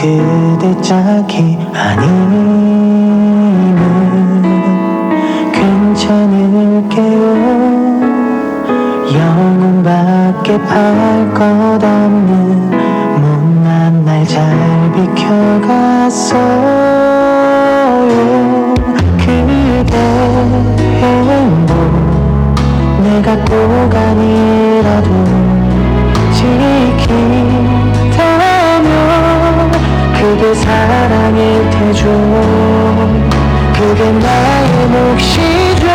그대 짝이 아니면 괜찮을게요. 영혼밖에 팔것 없는 못난 날 잘 비켜갔어 그게 나의 몫이죠.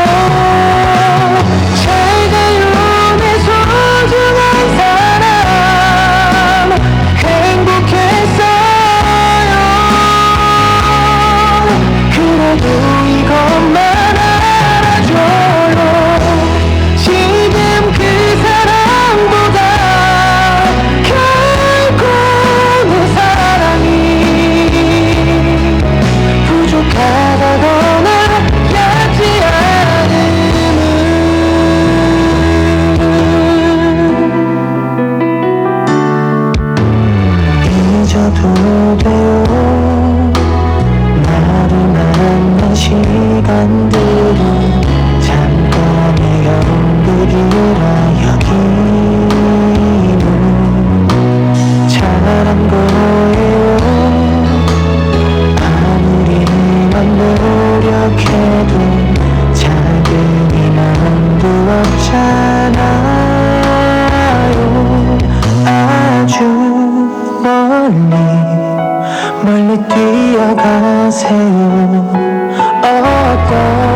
멀리 뛰어가세요. 어떤